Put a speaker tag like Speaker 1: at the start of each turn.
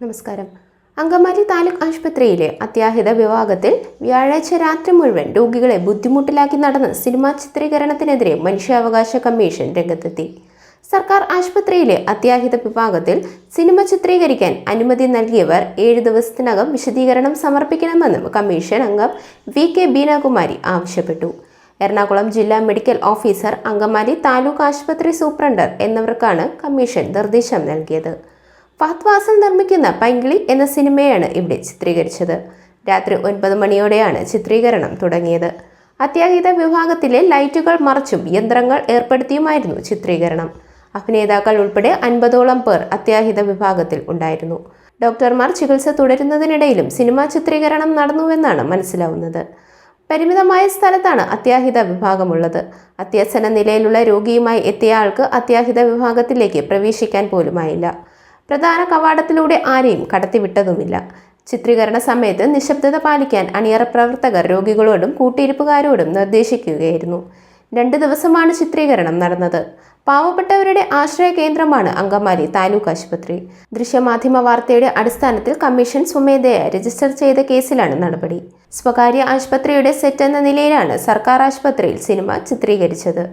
Speaker 1: നമസ്കാരം. അങ്കമാലി താലൂക്ക് ആശുപത്രിയിലെ അത്യാഹിത വിഭാഗത്തിൽ വ്യാഴാഴ്ച രാത്രി മുഴുവൻ രോഗികളെ ബുദ്ധിമുട്ടിലാക്കി നടന്ന സിനിമാ ചിത്രീകരണത്തിനെതിരെ മനുഷ്യാവകാശ കമ്മീഷൻ രംഗത്തെത്തി. സർക്കാർ ആശുപത്രിയിലെ അത്യാഹിത വിഭാഗത്തിൽ സിനിമ ചിത്രീകരിക്കാൻ അനുമതി നൽകിയവർ ഏഴ് ദിവസത്തിനകം വിശദീകരണം സമർപ്പിക്കണമെന്നും കമ്മീഷൻ അംഗം വി കെ ബീനാകുമാരി ആവശ്യപ്പെട്ടു. എറണാകുളം ജില്ലാ മെഡിക്കൽ ഓഫീസർ അങ്കമാലി താലൂക്ക് ആശുപത്രി സൂപ്രണ്ടർ എന്നിവർക്കാണ് കമ്മീഷൻ നിർദ്ദേശം നൽകിയത്. ഫഹദ് നിർമ്മിക്കുന്ന പൈങ്കിളി എന്ന സിനിമയാണ് ഇവിടെ ചിത്രീകരിച്ചത്. രാത്രി ഒൻപത് മണിയോടെയാണ് ചിത്രീകരണം തുടങ്ങിയത്. അത്യാഹിത വിഭാഗത്തിലെ ലൈറ്റുകൾ മറച്ചും യന്ത്രങ്ങൾ ഏർപ്പെടുത്തിയുമായിരുന്നു ചിത്രീകരണം. അഭിനേതാക്കൾ ഉൾപ്പെടെ അൻപതോളം പേർ അത്യാഹിത വിഭാഗത്തിൽ ഉണ്ടായിരുന്നു. ഡോക്ടർമാർ ചികിത്സ തുടരുന്നതിനിടയിലും സിനിമാ ചിത്രീകരണം നടന്നുവെന്നാണ് മനസ്സിലാവുന്നത്. പരിമിതമായ സ്ഥലത്താണ് അത്യാഹിത വിഭാഗമുള്ളത്. അത്യാസന നിലയിലുള്ള രോഗിയുമായി എത്തിയ ആൾക്ക് അത്യാഹിത വിഭാഗത്തിലേക്ക് പ്രവേശിക്കാൻ പോലുമായില്ല. പ്രധാന കവാടത്തിലൂടെ ആരെയും കടത്തിവിട്ടതുമില്ല. ചിത്രീകരണ സമയത്ത് നിശബ്ദത പാലിക്കാൻ അണിയറ പ്രവർത്തകർ രോഗികളോടും കൂട്ടിയിരിപ്പുകാരോടും നിർദ്ദേശിക്കുകയായിരുന്നു. രണ്ട് ദിവസമാണ് ചിത്രീകരണം നടന്നത്. പാവപ്പെട്ടവരുടെ ആശ്രയ കേന്ദ്രമാണ് അങ്കമാലി താലൂക്ക് ആശുപത്രി. ദൃശ്യമാധ്യമ വാർത്തയുടെ അടിസ്ഥാനത്തിൽ കമ്മീഷൻ സ്വമേധയ രജിസ്റ്റർ ചെയ്ത കേസിലാണ് നടപടി. സ്വകാര്യ ആശുപത്രിയുടെ സെറ്റ് എന്ന നിലയിലാണ് സർക്കാർ ആശുപത്രിയിൽ സിനിമ ചിത്രീകരിച്ചത്.